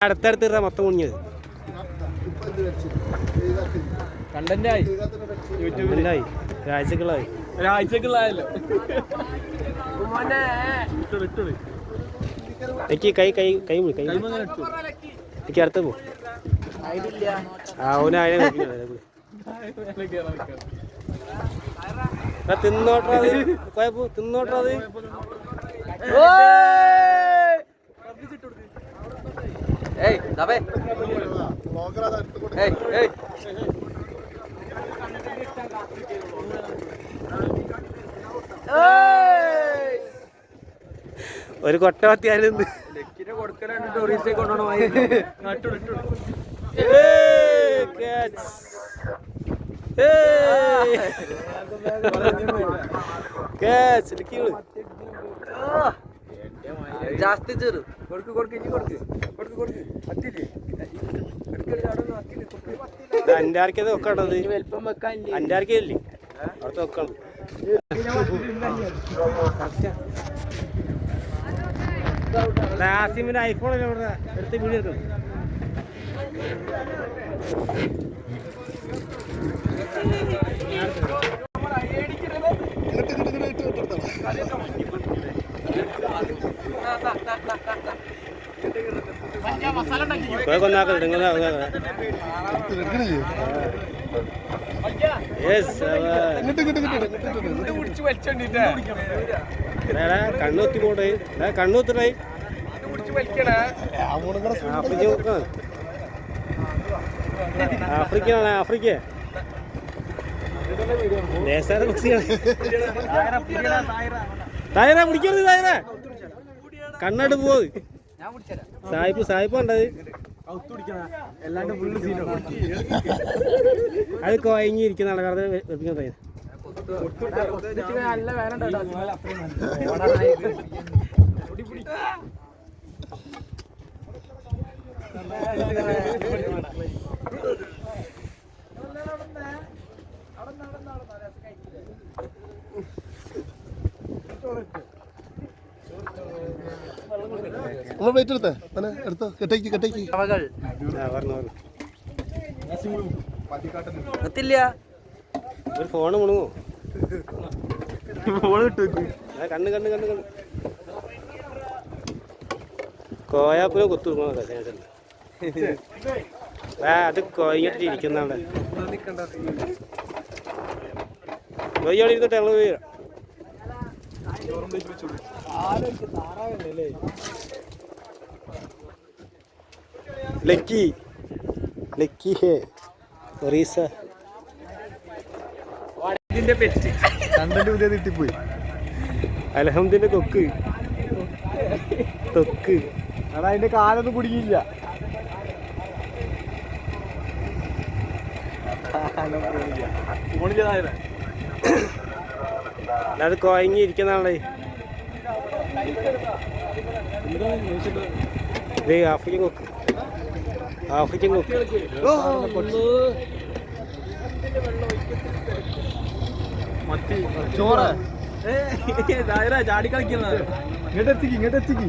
അടുത്തടുത്ത് മൊത്തം കുഞ്ഞത് കണ്ടന്റായി. ഉണ്ടായി ഒരാഴ്ചകളായി ഒരാഴ്ചക്കുള്ളതല്ലോ എനിക്ക് കൈ കൈ കൈ മുടി കൈ. എനിക്ക് അടുത്ത് പോ. ആ ഓന് അതിനെ ഓ ഏയ് ദാബേ ഏയ് ഏയ്. ഒരു കൊട്ട പത്തിയാലും ലക്കിനെ കൊടുക്കലാണ് ടൂറിസ്റ്റ് കൊണ്ടുപോകണം ಕೊಡ್ಕು ಕೊಡ್ಕು കൊടുക്ക് കൊടുക്ക് ಕೊಡ್ಕು കൊടുക്ക് ಹತ್ತಿಲಿ. അന്റെ ആർക്കത് വെക്കാൻ അന്റെ ആർക്കല്ലേ അവിടുത്തെ വെക്കണം ആസിമിന്റെ ഐഫോൺ ഇവിടെ എടുത്ത് വീഡിയോ എടുക്കണം കൊന്നാക്ക നിങ്ങൾ യെസ് കുടിച്ച് വലിച്ചോണ്ടിട്ട് കണ്ണുത്തി പോട്ടെ കണ്ണുത്തിട്ടായി കുടിച്ച് വലിക്കണേ ആഫ്രിക്ക തായറ പിടിക്കരുത് തായറ കണ്ണാട് പോവ് കുടിച്ചരാ. സായിപ്പ് സായിപ്പ് ഉണ്ടത് അത് കോയങ്ങിയിരിക്കുന്ന ആൾക്കാരെ വെപ്പിക്കാൻ നല്ല നമ്മൾ പ്ലേറ്റ് എടുത്തേ? തന്നെ എടുത്ത്? കെട്ടേക്ക് കെട്ടേക്ക്. എത്തില്ല ഒരു ഫോണ് മുണുങ്ങോ ആ, കണ്ണ് കണ്ണ് കണ്ണ് കണ്ണ്. കോയാപ്പിനെ കുത്തു കൊടുക്കണം ആ അത് കൊയ്യിട്ട് ഇരിക്കുന്നവിടെ കൊയ്യാളിരുന്നിട്ട് ഞങ്ങൾ പോയി ലക്കി. Lucky hey. ഒറീസ ഇതിന്റെ പെറ്റ്. കണ്ടന്റ് പുതിയ തിട്ടിപ്പോയി അലഹമ്മദിന്റെ തൊക്ക്. തൊക്ക്. എടാ അതിന്റെ കാലൊന്നും കുടുങ്ങിയില്ല. അത് കോയങ്ങി ഇരിക്കുന്നതാണല്ലേ ആഫ്രിക്കൻ കൊക്ക് ആഫ്രിക്കൻ കൊക്ക് ചോറ്. ചാടി കളിക്കുന്നത് ഇങ്ങോട്ട് എത്തിക്ക് ഇങ്ങോട്ട് എത്തിക്ക്.